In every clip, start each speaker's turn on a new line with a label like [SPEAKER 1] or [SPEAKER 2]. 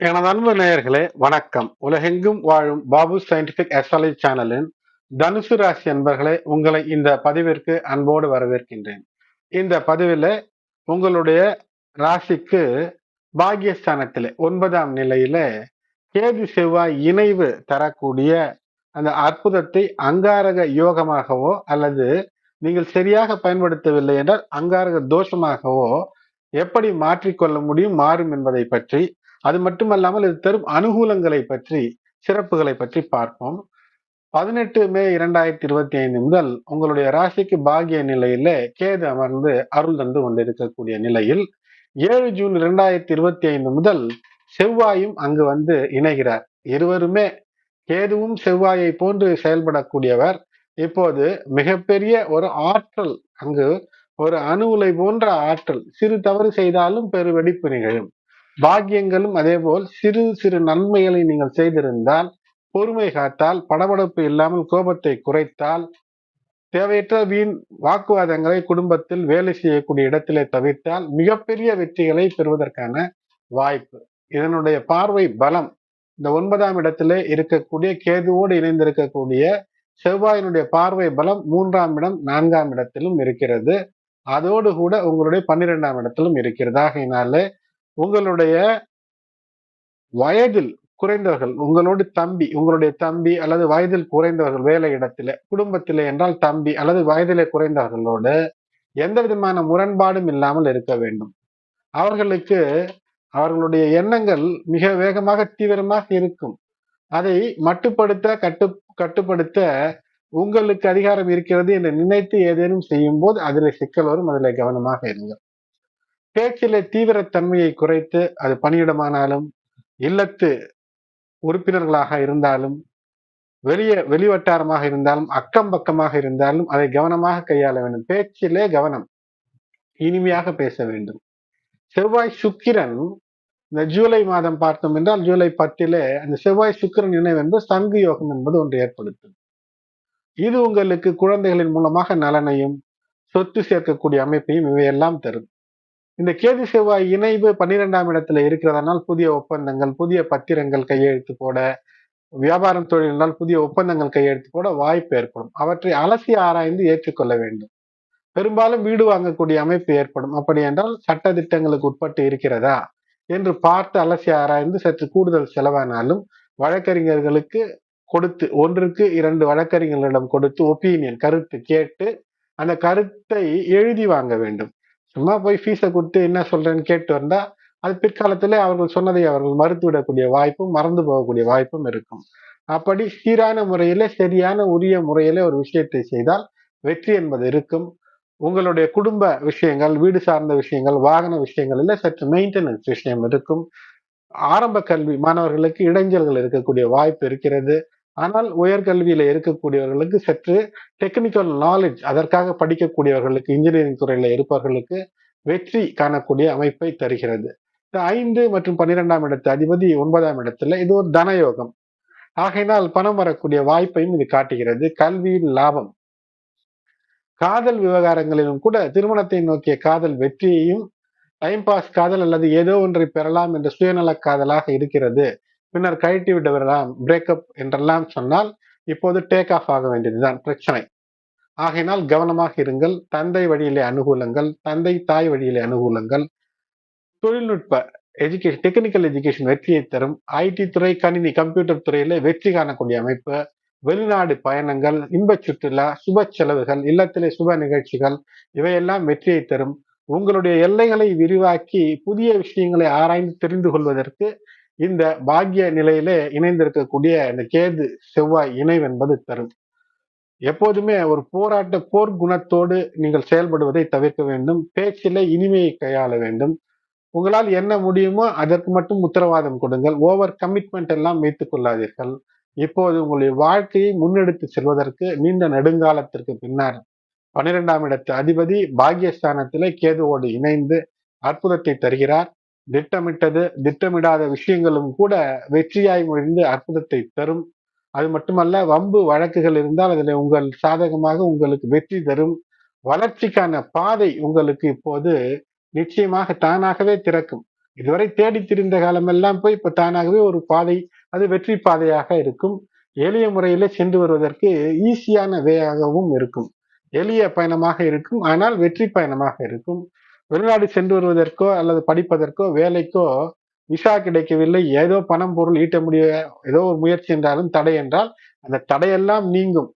[SPEAKER 1] எனது அன்பு நேயர்களே வணக்கம். உலகெங்கும் வாழும் பாபு சயின்டிபிக் அஸ்ட்ராலஜி சேனலின் தனுசு ராசி அன்பர்களே உங்களை இந்த பதிவிற்கு அன்போடு வரவேற்கின்றேன். இந்த பதிவில் உங்களுடைய ராசிக்கு பாகியஸ்தானத்தில் ஒன்பதாம் நிலையில கேது செவ்வாய் இணைவு தரக்கூடிய அந்த அற்புதத்தை அங்காரக யோகமாகவோ அல்லது நீங்கள் சரியாக பயன்படுத்தவில்லை என்றால் அங்காரக தோஷமாகவோ எப்படி மாற்றிக்கொள்ள முடியும் மாறும் என்பதை பற்றி அது மட்டுமல்லாமல் இது தரும் அனுகூலங்களை பற்றி சிறப்புகளை பற்றி பார்ப்போம். பதினெட்டு மே இரண்டாயிரத்தி இருபத்தி ஐந்து முதல் உங்களுடைய ராசிக்கு பாகிய நிலையில கேது அமர்ந்து அருள் தந்து கொண்டிருக்கக்கூடிய நிலையில் ஏழு ஜூன் இரண்டாயிரத்தி இருபத்தி ஐந்து முதல் செவ்வாயும் அங்கு வந்து இணைகிறார். இருவருமே கேதுவும் செவ்வாயை போன்று செயல்படக்கூடியவர். இப்போது மிகப்பெரிய ஒரு ஆற்றல் அங்கு ஒரு அணு உலை போன்ற ஆற்றல் சிறு தவறு செய்தாலும் பெரு வெடிப்பு நிகழும். பாக்கியங்களும் அதே போல் சிறு சிறு நன்மைகளை நீங்கள் செய்திருந்தால் பொறுமை காத்தால் படபடப்பு இல்லாமல் கோபத்தை குறைத்தால் தேவையற்ற வீண் வாக்குவாதங்களை குடும்பத்தில் வேலை செய்யக்கூடிய இடத்திலே தவிர்த்தால் மிகப்பெரிய வெற்றிகளை பெறுவதற்கான வாய்ப்பு. இதனுடைய பார்வை பலம். இந்த ஒன்பதாம் இடத்திலே இருக்கக்கூடிய கேதுவோடு இணைந்திருக்கக்கூடிய செவ்வாயினுடைய பார்வை பலம் மூன்றாம் இடம் நான்காம் இடத்திலும் இருக்கிறது. அதோடு கூட உங்களுடைய பன்னிரெண்டாம் இடத்திலும் இருக்கிறது. ஆகையினாலே உங்களுடைய வயதில் குறைந்தவர்கள் உங்களோடு தம்பி உங்களுடைய தம்பி அல்லது வயதில் குறைந்தவர்கள் வேலை இடத்திலே குடும்பத்திலே என்றால் தம்பி அல்லது வயதிலே குறைந்தவர்களோடு எந்த விதமான முரண்பாடும் இல்லாமல் இருக்க வேண்டும். அவர்களுக்கு அவர்களுடைய எண்ணங்கள் மிக வேகமாக தீவிரமாக இருக்கும். அதை மட்டுப்படுத்த கட்டு கட்டுப்படுத்த உங்களுக்கு அதிகாரம் இருக்கிறது என்று நினைத்து ஏதேனும் செய்யும் போது அதில் சிக்கல் வரும் அதில் கவனமாக இருங்கள். பேச்சிலே தீவிரத்தன்மையை குறைத்து அது பணியிடமானாலும் இல்லத்து உறுப்பினர்களாக இருந்தாலும் வெளியே வெளிவட்டாரமாக இருந்தாலும் அக்கம் பக்கமாக இருந்தாலும் அதை கவனமாக கையாள வேண்டும். பேச்சிலே கவனம் இனிமையாக பேச வேண்டும். செவ்வாய் சுக்கிரன் இந்த ஜூலை மாதம் பார்த்தோம் என்றால் ஜூலை பத்திலே அந்த செவ்வாய் சுக்கிரன் நினைவு என்பது சங்கு யோகம் என்பது ஒன்று ஏற்படுத்தும். இது உங்களுக்கு குழந்தைகளின் மூலமாக நலனையும் சொத்து சேர்க்கக்கூடிய அமைப்பையும் இவையெல்லாம் தரும். இந்த கேது செவ்வாய் இணைவு பன்னிரெண்டாம் இடத்துல இருக்கிறதனால் புதிய ஒப்பந்தங்கள் புதிய பத்திரங்கள் கையெழுத்து போட வியாபாரம் தொழிலால் புதிய ஒப்பந்தங்கள் கையெழுத்து போட வாய்ப்பு ஏற்படும். அவற்றை அலசி ஆராய்ந்து ஏற்றுக்கொள்ள வேண்டும். பெரும்பாலும் வீடு வாங்கக்கூடிய அமைப்பு ஏற்படும். அப்படி என்றால் சட்ட திட்டங்களுக்கு உட்பட்டு இருக்கிறதா என்று பார்த்து அலசி ஆராய்ந்து சற்று கூடுதல் செலவானாலும் வழக்கறிஞர்களுக்கு கொடுத்து ஒன்றுக்கு இரண்டு வழக்கறிஞர்களிடம் கொடுத்து ஒப்பீனியன் கருத்து கேட்டு அந்த கருத்தை எழுதி வாங்க வேண்டும். சும்மா போய் ஃபீஸை கொடுத்து என்ன சொல்றேன்னு கேட்டு வந்தா அது பிற்காலத்தில் அவர்கள் சொன்னதை அவர்கள் மறுத்து விடக்கூடிய வாய்ப்பும் மறந்து போகக்கூடிய வாய்ப்பும் இருக்கும். அப்படி சீரான முறையில சரியான உரிய முறையில ஒரு விஷயத்தை செய்தால் வெற்றி என்பது இருக்கும். உங்களுடைய குடும்ப விஷயங்கள் வீடு சார்ந்த விஷயங்கள் வாகன விஷயங்கள்ல சற்று மெயின்டெனன்ஸ் விஷயம் இருக்கும். ஆரம்ப கல்வி மாணவர்களுக்கு இடைஞ்சல்கள் இருக்கக்கூடிய வாய்ப்பு இருக்கிறது. ஆனால் உயர்கல்வியில இருக்கக்கூடியவர்களுக்கு சற்று டெக்னிக்கல் நாலேஜ் அதற்காக படிக்கக்கூடியவர்களுக்கு இன்ஜினியரிங் துறையில இருப்பவர்களுக்கு வெற்றி காணக்கூடிய அமைப்பை தருகிறது. ஐந்து மற்றும் பன்னிரெண்டாம் இடத்து அதிபதி ஒன்பதாம் இடத்துல இது ஒரு தனயோகம். ஆகையினால் பணம் வரக்கூடிய வாய்ப்பையும் இது காட்டுகிறது. கல்வியின் லாபம். காதல் விவகாரங்களிலும் கூட திருமணத்தை நோக்கிய காதல் வெற்றியையும் டைம் பாஸ் காதல் அல்லது ஏதோ ஒன்றை பெறலாம் என்ற சுயநல காதலாக இருக்கிறது. பின்னர் கழட்டி விட்டு பிரேக்கப் என்றெல்லாம் சொன்னால் இப்போது டேக் ஆஃப் ஆக வேண்டியதுதான் பிரச்சனை. ஆகையினால் கவனமாக இருங்கள் தந்தை வழியிலே அனுகூலங்கள் தந்தை தாய் வழியிலே அனுகூலங்கள். தொழில்நுட்ப எஜுகேஷன் டெக்னிக்கல் எஜுகேஷன் வெற்றியை தரும். ஐடி துறை கணினி கம்ப்யூட்டர் துறையில வெற்றி காணக்கூடிய அமைப்பு. வெளிநாடு பயணங்கள் இன்ப சுற்றுலா சுப செலவுகள் இல்லத்திலே சுப நிகழ்ச்சிகள் இவையெல்லாம் வெற்றியை தரும். உங்களுடைய எல்லைகளை விரிவாக்கி புதிய விஷயங்களை ஆராய்ந்து தெரிந்து கொள்வதற்கு இந்த பாக்கிய நிலையிலே இணைந்திருக்கக்கூடிய இந்த கேது செவ்வாய் இணைவு என்பது தரும். எப்போதுமே ஒரு போராட்ட போர் குணத்தோடு நீங்கள் செயல்படுவதை தவிர்க்க வேண்டும். பேச்சில இனிமையை கையாள வேண்டும். உங்களால் என்ன முடியுமோ அதற்கு மட்டும் உத்தரவாதம் கொடுங்கள். ஓவர் கமிட்மெண்ட் எல்லாம் வைத்துக் கொள்ளாதீர்கள். இப்போது உங்களுடைய வாழ்க்கையை முன்னெடுத்து செல்வதற்கு நீண்ட நெடுங்காலத்திற்கு பின்னர் பன்னிரெண்டாம் இடத்து அதிபதி பாகியஸ்தானத்திலே கேதுவோடு இணைந்து அற்புதத்தை தருகிறார். திட்டமிட்டது திட்டமிடாத விஷயங்களும் கூட வெற்றியாய் முடிந்து அற்புதத்தை தரும். அது மட்டுமல்ல வம்பு வழக்குகள் இருந்தால் அதில் உங்கள் சாதகமாக உங்களுக்கு வெற்றி தரும். வளர்ச்சிக்கான பாதை உங்களுக்கு இப்போது நிச்சயமாக தானாகவே திறக்கும். இதுவரை தேடி திரிந்த காலமெல்லாம் போய் இப்போ தானாகவே ஒரு பாதை அது வெற்றி பாதையாக இருக்கும். எளிய முறையில சென்று வருவதற்கு ஈஸியான வேயாகவும் இருக்கும். எளிய பயணமாக இருக்கும் ஆனால் வெற்றி பயணமாக இருக்கும். வெளிநாடு சென்று வருவதற்கோ அல்லது படிப்பதற்கோ வேலைக்கோ விசா கிடைக்கவில்லை. ஏதோ பணம் பொருள் ஈட்ட முடிய ஏதோ ஒரு முயற்சி என்றாலும் தடை என்றால் அந்த தடையெல்லாம் நீங்கும்.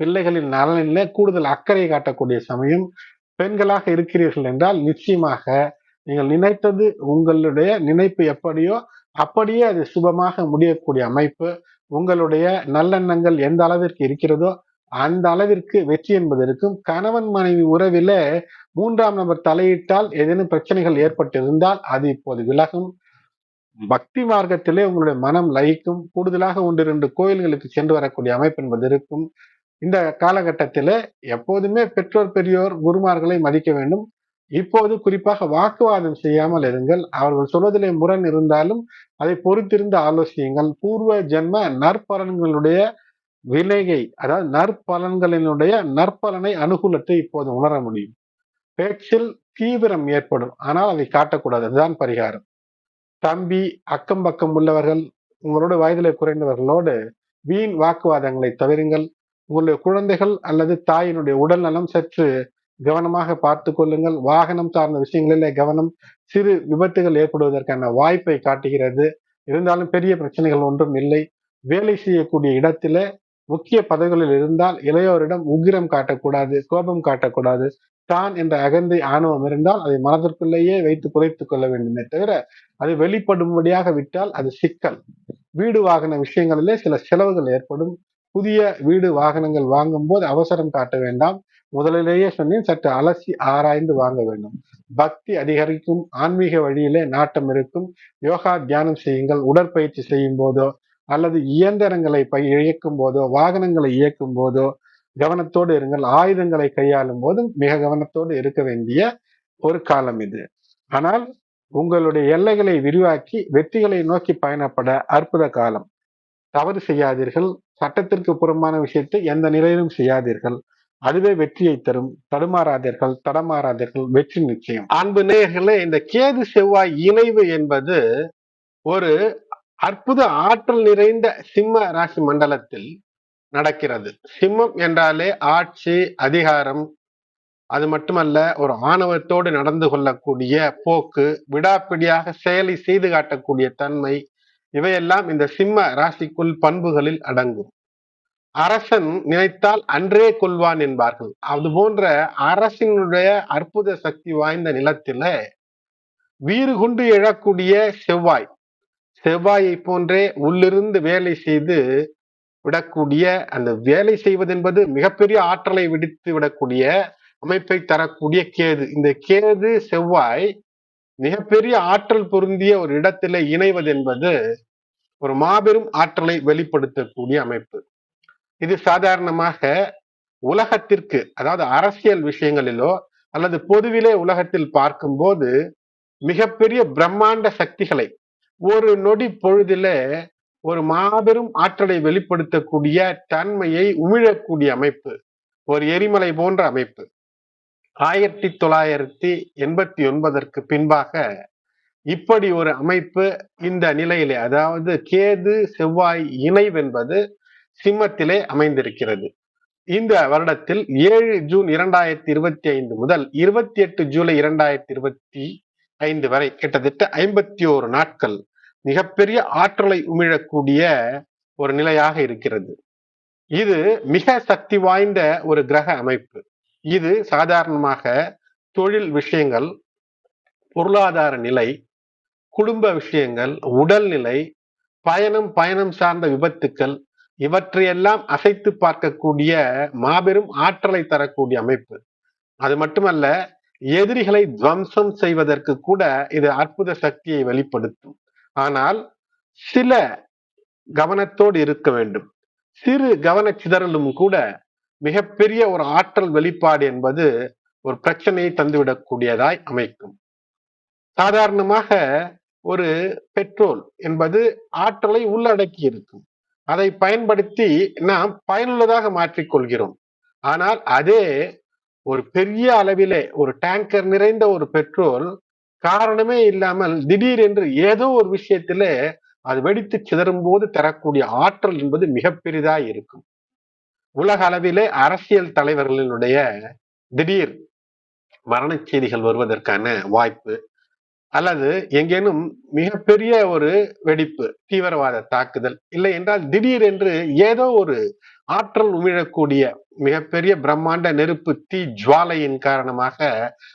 [SPEAKER 1] பிள்ளைகளின் நலனில கூடுதல் அக்கறை காட்டக்கூடிய சமயம் பெண்களாக இருக்கிறீர்கள் என்றால் நிச்சயமாக நீங்கள் நினைத்தது உங்களுடைய நினைப்பு எப்படியோ அப்படியே அது சுபமாக முடியக்கூடிய அமைப்பு. உங்களுடைய நல்லெண்ணங்கள் எந்த அளவிற்கு இருக்கிறதோ அந்த அளவிற்கு வெற்றி என்பது இருக்கும். கணவன் மனைவி உறவில மூன்றாம் நபர் தலையிட்டால் ஏதேனும் பிரச்சனைகள் ஏற்பட்டிருந்தால் அது இப்போது விலகும். பக்தி மார்க்கத்திலே உங்களுடைய மனம் லயிக்கும். கூடுதலாக ஒன்று இரண்டு கோயில்களுக்கு சென்று வரக்கூடிய அமைப்பு என்பது இருக்கும். இந்த காலகட்டத்தில் எப்போதுமே பெற்றோர் பெரியோர் குருமார்களை மதிக்க வேண்டும். இப்போது குறிப்பாக வாக்குவாதம் செய்யாமல் இருங்கள். அவர்கள் சொல்வதிலே முரண் இருந்தாலும் அதை பொறுத்திருந்து ஆலோசியுங்கள். பூர்வ ஜென்ம நற்பலன்களுடைய விலையை அதாவது நற்பலன்களினுடைய நற்பலனை அனுகூலத்தை இப்போது உணர முடியும். பேச்சில் தீவிரம் ஏற்படும். ஆனால் அதை காட்டக்கூடாது. அதுதான் பரிகாரம். தம்பி அக்கம் பக்கம் உள்ளவர்கள் உங்களோட வயதில் குறைந்தவர்களோடு வீண் வாக்குவாதங்களை தவிருங்கள். உங்களுடைய குழந்தைகள் அல்லது தாயினுடைய உடல் நலம் சற்று கவனமாக பார்த்து கொள்ளுங்கள். வாகனம் சார்ந்த விஷயங்களிலே கவனம். சிறு விபத்துகள் ஏற்படுவதற்கான வாய்ப்பை காட்டுகிறது. இருந்தாலும் பெரிய பிரச்சனைகள் ஒன்றும் இல்லை. வேலை செய்யக்கூடிய இடத்துல முக்கிய பதவிகளில் இருந்தால் இளையோரிடம் உக்கிரம் காட்டக்கூடாது கோபம் காட்டக்கூடாது. தான் என்ற அகந்தை ஆணவம் இருந்தால் அதை மனதிற்குள்ளேயே வைத்து குறைத்துக் கொள்ள வேண்டுமே தவிர அது வெளிப்படும்படியாக விட்டால் அது சிக்கல். வீடு வாகன விஷயங்களிலே சில செலவுகள் ஏற்படும். புதிய வீடு வாகனங்கள் வாங்கும் போது அவசரம் காட்ட வேண்டாம். முதலிலேயே சொன்னேன் சற்று அலசி ஆராய்ந்து வாங்க வேண்டும். பக்தி அதிகரிக்கும் ஆன்மீக வழியிலே நாட்டம் இருக்கும். யோகா தியானம் செய்யுங்கள். உடற்பயிற்சி செய்யும் போதோ அல்லது இயந்திரங்களை இயக்கும் போதோ வாகனங்களை இயக்கும் போதோ கவனத்தோடு இருங்கள். ஆயுதங்களை கையாளும் போதும் மிக கவனத்தோடு இருக்க வேண்டிய ஒரு காலம் இது. ஆனால் உங்களுடைய எல்லைகளை விரிவாக்கி வெற்றிகளை நோக்கி பயணப்பட அற்புத காலம். தவறு செய்யாதீர்கள். சட்டத்திற்கு புறம்பான விஷயத்தை எந்த நிலையிலும் செய்யாதீர்கள். அதுவே வெற்றியை தரும். தடுமாறாதீர்கள். தடமாறாதீர்கள். வெற்றி நிச்சயம். அன்பு நேயர்களே இந்த கேது செவ்வாய் இணைவு என்பது ஒரு அற்புத ஆற்றல் நிறைந்த சிம்ம ராசி மண்டலத்தில் நடக்கிறது. சிம்மம் என்றாலே ஆட்சி அதிகாரம் அது மட்டுமல்ல ஒரு ஆணவத்தோடு நடந்து கொள்ளக்கூடிய போக்கு விடாப்பிடியாக செயலை செய்து காட்டக்கூடிய தன்மை இவையெல்லாம் இந்த சிம்ம ராசிக்குள் பண்புகளில் அடங்கும். அரசன் நினைத்தால் அன்றே கொள்வான் என்பார்கள். அது போன்ற அரசினுடைய அற்புத சக்தி வாய்ந்த நிலத்தில வீறு கொண்டு எழக்கூடிய செவ்வாய். செவ்வாயை போன்றே உள்ளிருந்து வேலை செய்து விடக்கூடிய அந்த வேலை செய்வது என்பது மிகப்பெரிய ஆற்றலை விடுத்து விடக்கூடிய அமைப்பை தரக்கூடிய கேது. இந்த கேது செவ்வாய் மிகப்பெரிய ஆற்றல் பொருந்திய ஒரு இடத்துல இணைவது என்பது ஒரு மாபெரும் ஆற்றலை வெளிப்படுத்தக்கூடிய அமைப்பு. இது சாதாரணமாக உலகத்திற்கு அதாவது அரசியல் விஷயங்களிலோ அல்லது பொதுவிலே உலகத்தில் பார்க்கும்போது மிகப்பெரிய பிரம்மாண்ட சக்திகளை ஒரு நொடி பொழுதிலே ஒரு மாபெரும் ஆற்றலை வெளிப்படுத்தக்கூடிய தன்மையை உமிழக்கூடிய அமைப்பு ஒரு எரிமலை போன்ற அமைப்பு. ஆயிரத்தி தொள்ளாயிரத்தி எண்பத்தி ஒன்பதற்கு பின்பாக இப்படி ஒரு அமைப்பு இந்த நிலையிலே அதாவது கேது செவ்வாய் இணைவென்பது சிம்மத்திலே அமைந்திருக்கிறது. இந்த வருடத்தில் ஏழு ஜூன் இரண்டாயிரத்தி இருபத்தி ஐந்து முதல் இருபத்தி எட்டு ஜூலை இரண்டாயிரத்தி இருபத்தி ஐந்து வரை கிட்டத்தட்ட ஐம்பத்தி ஓரு நாட்கள் மிகப்பெரிய ஆற்றலை உமிழக்கூடிய ஒரு நிலையாக இருக்கிறது. இது மிக சக்தி வாய்ந்த ஒரு கிரக அமைப்பு. இது சாதாரணமாக தொழில் விஷயங்கள் பொருளாதார நிலை குடும்ப விஷயங்கள் உடல்நிலை பயணம் பயணம் சார்ந்த விபத்துக்கள் இவற்றையெல்லாம் அசைத்து பார்க்கக்கூடிய மாபெரும் ஆற்றலை தரக்கூடிய அமைப்பு. அது மட்டுமல்ல எதிரிகளை துவம்சம் செய்வதற்கு கூட இது அற்புத சக்தியை வெளிப்படுத்தும். ஆனால் சில கவனத்தோடு இருக்க வேண்டும். சிறு கவன சிதறலும் கூட மிகப்பெரிய ஒரு ஆற்றல் வெளிப்பாடு என்பது ஒரு பிரச்சனையை தந்துவிடக்கூடியதாய் அமைக்கும். சாதாரணமாக ஒரு பெட்ரோல் என்பது ஆற்றலை உள்ளடக்கி இருக்கும். அதை பயன்படுத்தி நாம் பயனுள்ளதாக மாற்றிக்கொள்கிறோம். ஆனால் அதே ஒரு பெரிய அளவிலே ஒரு டேங்கர் நிறைந்த ஒரு பெட்ரோல் காரணமே இல்லாமல் திடீரென்று ஏதோ ஒரு விஷயத்துல அது வெடித்து சிதறும் போது தரக்கூடிய ஆற்றல் என்பது மிக பெரிதா இருக்கும். உலக அளவிலே அரசியல் தலைவர்களினுடைய திடீர் மரண செய்திகள் வருவதற்கான வாய்ப்பு அல்லது எங்கேனும் மிகப்பெரிய ஒரு வெடிப்பு தீவிரவாத தாக்குதல் இல்லை என்றால் திடீரென்று ஏதோ ஒரு ஆற்றல் உமிழக்கூடிய மிகப்பெரிய பிரம்மாண்ட நெருப்பு தீ ஜுவாலையின் காரணமாக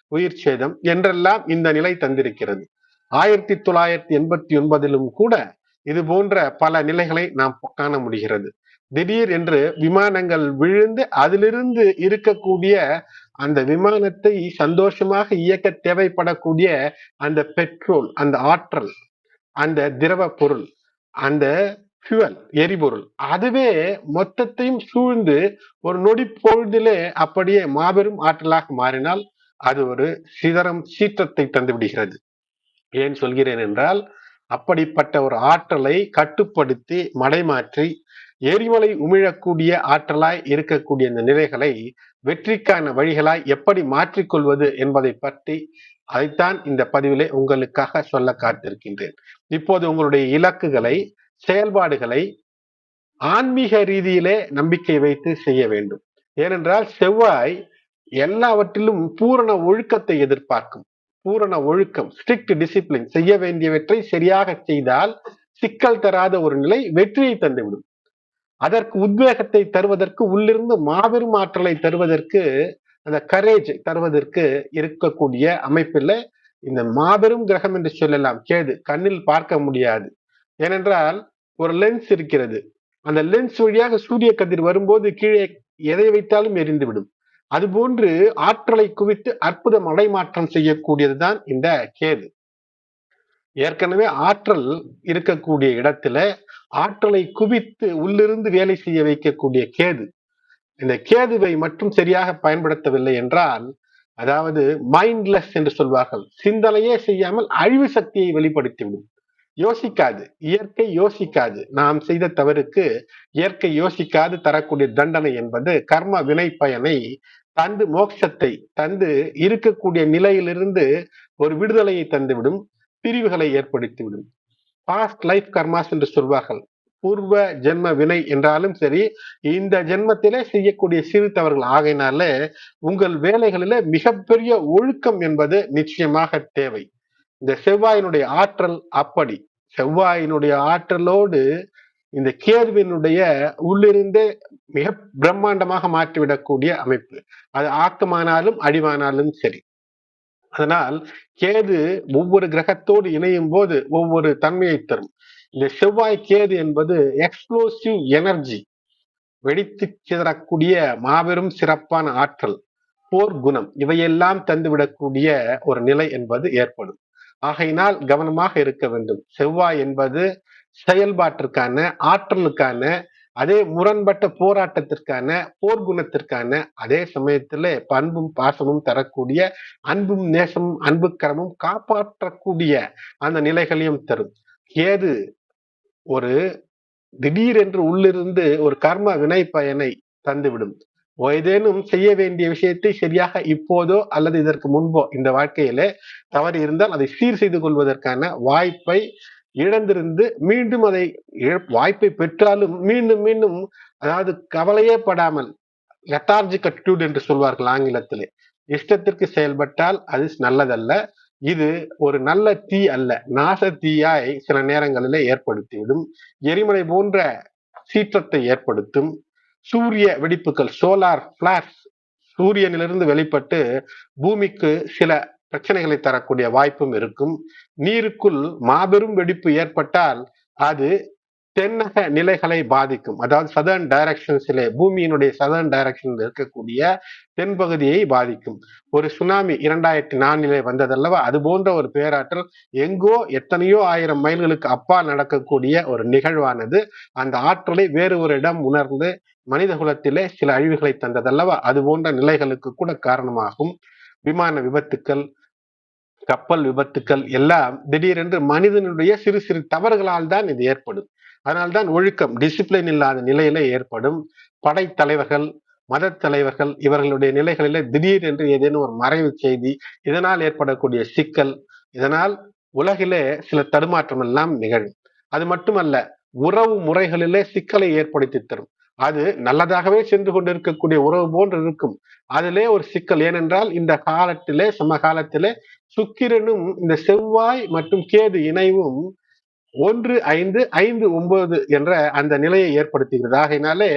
[SPEAKER 1] உயிர் சேதம் என்றெல்லாம் இந்த நிலை தந்திருக்கிறது. ஆயிரத்தி தொள்ளாயிரத்தி எண்பத்தி ஒன்பதிலும் கூட இது போன்ற பல நிலைகளை நாம் காண முடிகிறது. திடீர் என்று விமானங்கள் விழுந்து அதிலிருந்து இருக்கக்கூடிய அந்த விமானத்தை சந்தோஷமாக இயக்க தேவைப்படக்கூடிய அந்த பெட்ரோல் அந்த ஆற்றல் அந்த திரவ பொருள் அந்த ஃபியூவல் எரிபொருள். அதுவே மொத்தத்தையும் சூழ்ந்து ஒரு நொடி பொழுதிலே அப்படியே மாபெரும் ஆற்றலாக மாறினால் அது ஒரு சிதறம் சீற்றத்தை தந்து விடுகிறது. ஏன் சொல்கிறேன் என்றால் அப்படிப்பட்ட ஒரு ஆற்றலை கட்டுப்படுத்தி மடைமாற்றி எரிமலை உமிழக்கூடிய ஆற்றலாய் இருக்கக்கூடிய இந்த நிலைகளை வெற்றிக்கான வழிகளாய் எப்படி மாற்றிக்கொள்வது என்பதை பற்றி அதைத்தான் இந்த பதிவிலே உங்களுக்காக சொல்ல காத்திருக்கின்றேன். இப்போது உங்களுடைய இலக்குகளை செயல்பாடுகளை ஆன்மீக ரீதியிலே நம்பிக்கை வைத்து செய்ய வேண்டும். ஏனென்றால் செவ்வாய் எல்லாவற்றிலும் பூரண ஒழுக்கத்தை எதிர்பார்க்கும். பூரண ஒழுக்கம் ஸ்ட்ரிக்ட் டிசிப்ளின் செய்ய வேண்டியவற்றை சரியாக செய்தால் சிக்கல் தராத ஒரு நிலை வெற்றியை தந்துவிடும். அதற்கு உத்வேகத்தை தருவதற்கு உள்ளிருந்து மாபெரும் ஆற்றலை தருவதற்கு அந்த கரேஜ் தருவதற்கு இருக்கக்கூடிய அமைப்பில் இந்த மாபெரும் கிரகம் என்று சொல்லலாம். கேது கண்ணில் பார்க்க முடியாது. ஏனென்றால் ஒரு லென்ஸ் இருக்கிறது. அந்த லென்ஸ் வழியாக சூரிய கதிர் வரும்போது கீழே எதை வைத்தாலும் எரிந்துவிடும் அதுபோன்று ஆற்றலை குவித்து அற்புத மடைமாற்றம் செய்யக்கூடியதுதான் இந்த கேது. ஏற்கனவே ஆற்றல் இருக்கக்கூடிய இடத்துல ஆற்றலை குவித்து உள்ளிருந்து வேலை செய்ய வைக்கக்கூடிய கேது. இந்த கேதுவை மட்டும் சரியாக பயன்படுத்தவில்லை என்றால் அதாவது மைண்ட்லெஸ் என்று சொல்வார்கள் சிந்தனையே செய்யாமல் அழிவு சக்தியை வெளிப்படுத்திவிடும். யோசிக்காது. இயற்கை யோசிக்காது. நாம் செய்த தவறுக்கு இயற்கை யோசிக்காது தரக்கூடிய தண்டனை என்பது கர்ம வினை பயனை தந்து மோட்சத்தை தந்து இருக்கக்கூடிய நிலையிலிருந்து ஒரு விடுதலையை தந்துவிடும் பிரிவுகளை ஏற்படுத்திவிடும். பாஸ்ட் லைஃப் கர்மாஸ் என்று சொல்வார்கள். பூர்வ ஜென்ம வினை என்றாலும் சரி இந்த ஜென்மத்திலே செய்யக்கூடிய சிறு தவறுகள் ஆகையினால உங்கள் வேலைகளில மிகப்பெரிய ஒழுக்கம் என்பது நிச்சயமாக தேவை. இந்த செவ்வாயினுடைய ஆற்றல் அப்படி. செவ்வாயினுடைய ஆற்றலோடு இந்த கேதுவினுடைய உள்ளிருந்தே மிக பிரம்மாண்டமாக மாற்றிவிடக்கூடிய அமைப்பு. அது ஆக்கமானாலும் அழிவானாலும் சரி. அதனால் கேது ஒவ்வொரு கிரகத்தோடு இணையும் போது ஒவ்வொரு தன்மையை தரும். இந்த செவ்வாய் கேது என்பது எக்ஸ்ப்ளோசிவ் எனர்ஜி வெடித்து சிதறக்கூடிய மாபெரும் சிறப்பான ஆற்றல் போர் குணம் இவையெல்லாம் தந்துவிடக்கூடிய ஒரு நிலை என்பது ஏற்படும். ஆகையினால் கவனமாக இருக்க வேண்டும். செவ்வாய் என்பது செயல்பாட்டிற்கான ஆற்றலுக்கான அதே முரண்பட்ட போராட்டத்திற்கான போர்க்குணத்திற்கான அதே சமயத்துல பண்பும் பாசமும் தரக்கூடிய அன்பும் நேசமும் அன்புக்கரமும் காப்பாற்றக்கூடிய அந்த நிலைகளையும் தரும். ஏது ஒரு திடீரென்று உள்ளிருந்து ஒரு கர்ம வினை பயனை தந்துவிடும். ஏதேனும் செய்ய வேண்டிய விஷயத்தை சரியாக இப்போதோ அல்லது இதற்கு முன்போ இந்த வாழ்க்கையில தவறு இருந்தால் அதை சீர் செய்து கொள்வதற்கான வாய்ப்பை இழந்திருந்து மீண்டும் அதை வாய்ப்பை பெற்றாலும் மீண்டும் மீண்டும் அதாவது கவலையே படாமல் லெத்தார்ஜிக் அட்டிடியூட் என்று சொல்வார்கள் ஆங்கிலத்திலே. இஷ்டத்திற்கு செயல்பட்டால் அது நல்லதல்ல. இது ஒரு நல்ல தீ அல்ல. நாச தீயாய் சில நேரங்களிலே ஏற்படுத்திவிடும். எரிமலை போன்ற சீற்றத்தை ஏற்படுத்தும். சூரிய வெடிப்புகள் சோலார் பிளாஷ் சூரியனிலிருந்து வெளிப்பட்டு பூமிக்கு சில பிரச்சனைகளை தரக்கூடிய வாய்ப்பும் இருக்கும். நீருக்குள் மாபெரும் வெடிப்பு ஏற்பட்டால் அது தென்னக நிலைகளை பாதிக்கும். அதாவது சதர்ன் டைரக்ஷன்ஸிலே பூமியினுடைய சதர்ன் டைரக்ஷன்ல இருக்கக்கூடிய தென்பகுதியை பாதிக்கும். ஒரு சுனாமி இரண்டாயிரத்தி நான்கிலே வந்ததல்லவா அது போன்ற ஒரு பேராற்றல் எங்கோ எத்தனையோ ஆயிரம் மைல்களுக்கு அப்பா நடக்கக்கூடிய ஒரு நிகழ்வானது. அந்த ஆற்றலை வேறு ஒரு இடம் உணர்ந்து மனித குலத்திலே சில அழிவுகளை தந்ததல்லவா? அது போன்ற நிலைகளுக்கு கூட காரணமாகும். விமான விபத்துக்கள் கப்பல் விபத்துக்கள் எல்லாம் திடீரென்று மனிதனுடைய சிறு சிறு தவறுகளால் தான் இது ஏற்படும். அதனால்தான் ஒழுக்கம் டிசிப்ளின் இல்லாத நிலையில ஏற்படும். படைத்தலைவர்கள் மத தலைவர்கள் இவர்களுடைய நிலைகளிலே திடீரென்று ஏதேனும் ஒரு மறைவு செய்தி இதனால் ஏற்படக்கூடிய சிக்கல் இதனால் உலகிலே சில தடுமாற்றம் எல்லாம் நிகழும். அது மட்டுமல்ல உறவு முறைகளிலே சிக்கலை ஏற்படுத்தி தரும். அது நல்லதாகவே சென்று கொண்டிருக்கக்கூடிய உறவு போன்று இருக்கும். அதிலே ஒரு சிக்கல் ஏனென்றால் இந்த காலத்திலே சமகாலத்திலே சுக்கிரனும் இந்த செவ்வாய் மற்றும் கேது இணைவும் ஒன்று ஐந்து ஐந்து ஒன்பது என்ற அந்த நிலையை ஏற்படுத்துகிறது. ஆகையினாலே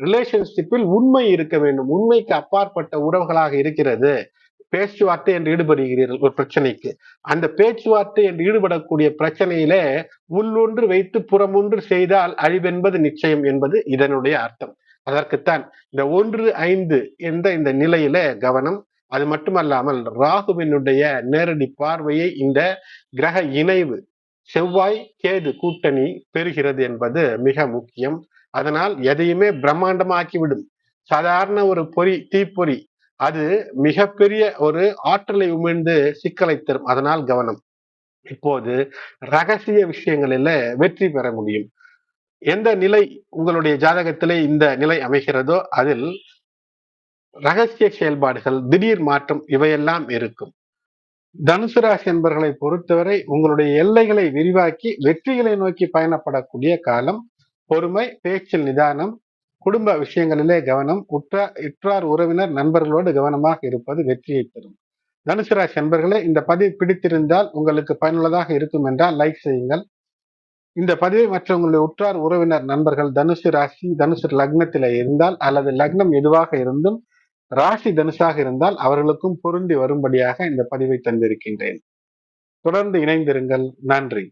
[SPEAKER 1] ரிலேஷன்ஷிப்பில் உண்மை இருக்க வேண்டும். உண்மைக்கு அப்பாற்பட்ட உறவுகளாக இருக்கிறது. பேச்சுவார்த்தை என்று ஈடுபடுகிறீர்கள் ஒரு பிரச்சனைக்கு. அந்த பேச்சுவார்த்தை என்று ஈடுபடக்கூடிய பிரச்சனையில உள்ளொன்று வைத்து புறமொன்று செய்தால் அழிவென்பது நிச்சயம் என்பது இதனுடைய அர்த்தம். அதற்குத்தான் இந்த ஒன்று ஐந்து என்ற இந்த நிலையில கவனம் அது மட்டுமல்லாமல் ராகுவினுடைய நேரடி பார்வையை இந்த கிரக இணைவு செவ்வாய் கேது கூட்டணி பெறுகிறது என்பது மிக முக்கியம். அதனால் எதையுமே பிரம்மாண்டமாக்கிவிடும். சாதாரண ஒரு பொறி தீப்பொறி அது மிகப்பெரிய ஒரு ஆற்றலை உமிழ்ந்து சிக்கலை தரும். அதனால் கவனம். இப்போது ரகசிய விஷயங்களில வெற்றி பெற முடியும். எந்த நிலை உங்களுடைய ஜாதகத்திலே இந்த நிலை அமைகிறதோ அதில் ரகசிய செயல்பாடுகள் திடீர் மாற்றம் இவையெல்லாம் இருக்கும். தனுசு ராசி என்பர்களை பொறுத்தவரை உங்களுடைய எல்லைகளை விரிவாக்கி வெற்றிகளை நோக்கி பயணப்படக்கூடிய காலம் பொறுமை பேச்சில் நிதானம் குடும்ப விஷயங்களிலே கவனம் உற்றார் இற்றார் உறவினர் நண்பர்களோடு கவனமாக இருப்பது வெற்றியை தரும். தனுசு ராசி இந்த பதிவு பிடித்திருந்தால் உங்களுக்கு பயனுள்ளதாக இருக்கும் என்றால் லைக் செய்யுங்கள். இந்த பதிவை மற்றவங்களுடைய உற்றார் உறவினர் நண்பர்கள் தனுசு ராசி தனுசு லக்னத்தில் இருந்தால் அல்லது லக்னம் எதுவாக இருந்தும் ராசி தனுசாக இருந்தால் அவர்களுக்கும் பொருந்தி வரும்படியாக இந்த பதிவை தந்திருக்கின்றேன். தொடர்ந்து இணைந்திருங்கள். நன்றி.